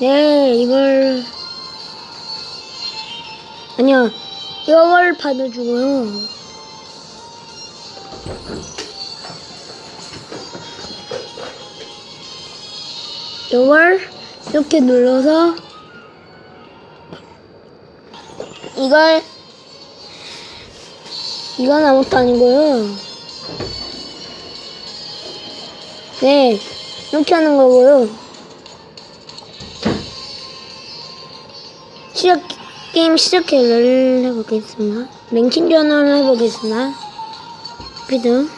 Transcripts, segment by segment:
네, 이걸. 아니요, 이걸 받아주고요. 이걸 이렇게 눌러서 이걸 이건 아무것도 아니고요. 네, 이렇게 하는 거고요. 시작 게임 시작을 해보겠습니다. 랭킹전을 해보겠습니다. 그래도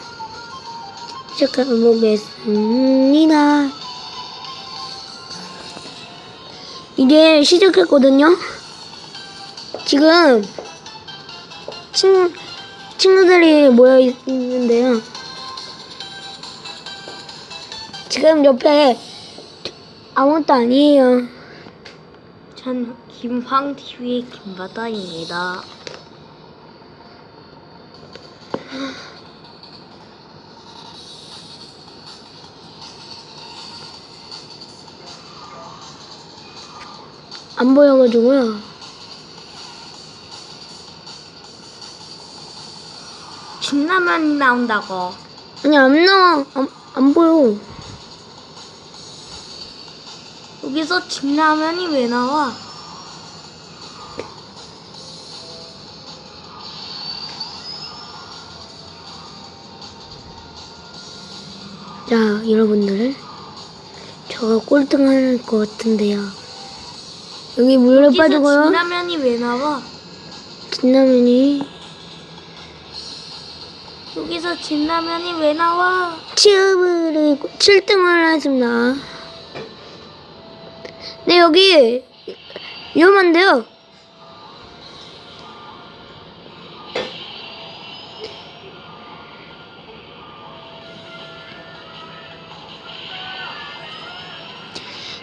시작해보겠습니다. 이제 시작했거든요. 지금 친 친구들이 모여 있- 있는데요. 지금 옆에 아무것도 아니에요. 전 김황TV의 김바다입니다. 안 보여가지고요. 진라면이 나온다고. 아니 안 나와. 안, 안 보여. 여기서 진라면이 왜 나와? 자 여러분들 저가 꼴등할 것 같은데요. 여기 물에 여기서 빠지고요. 진라면이 왜 나와? 진라면이 여기서 진라면이 왜 나와? 치읍을 7등을 했습니다. 네 여기 위험한데요.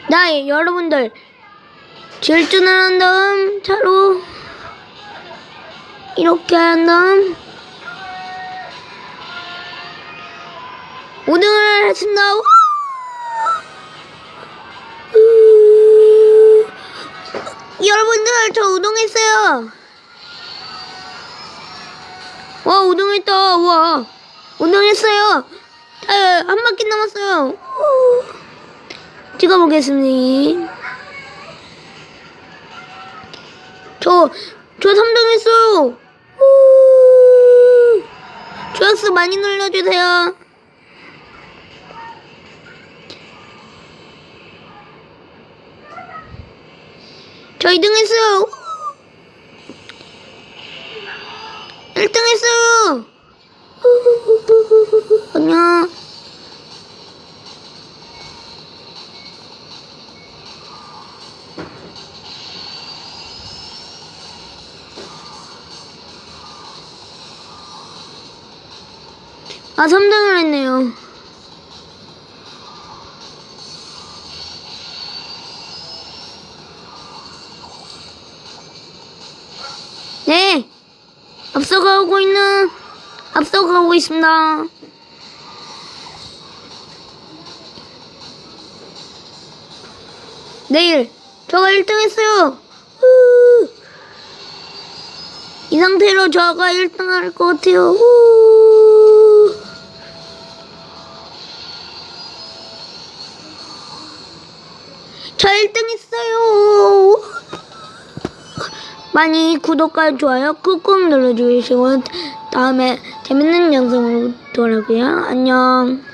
나 여러분들 질주를 한 다음 차로 이렇게 한 다음 5등을 했습니다. 여러분들 저 우동했어요. 와 우동했다. 와 우동했어요. 아, 한 바퀴 남았어요. 우! 찍어보겠습니다. 저, 저 3등 했어요. 우! 조회수 많이 눌러주세요. 저 2등 했어요. 1등 했어요. 안녕. 아, 3등을 했네요. 앞서가고 있는, 앞서가고 있습니다. 내일, 저가 1등 했어요. 후. 이 상태로 저가 1등 할 것 같아요. 후. 저 1등 했어요. 많이 구독과 좋아요 꾹꾹 눌러주시고 다음에 재밌는 영상으로 돌아올게요. 안녕.